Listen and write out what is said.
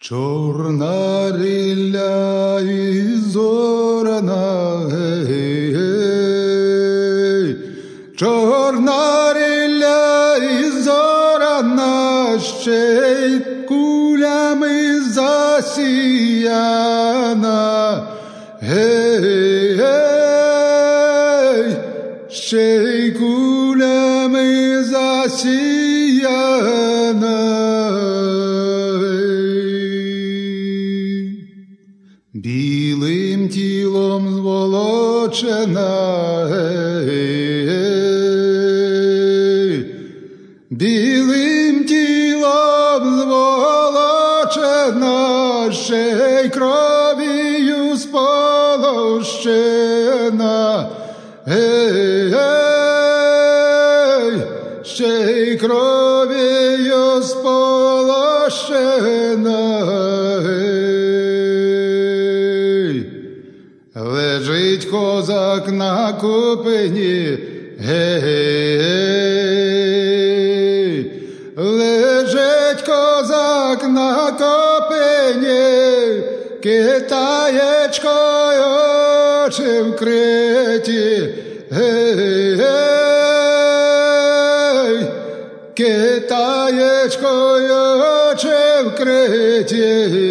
Чорна рілля і зоряна, гей, гей. чорна рілля і зоряна, ще й кулями засіяна. Гей, гей, ще й кулями засіяна. Білим тілом зволочена, білим тілом зволочена, ще й кров'ю сполощена, гей, гей. ще й кров'ю сполощена. Лежить козак на купині, гей, лежить козак на копині, китаєчкою очі вкриті, гей, гей, китаєчкою очі вкриті.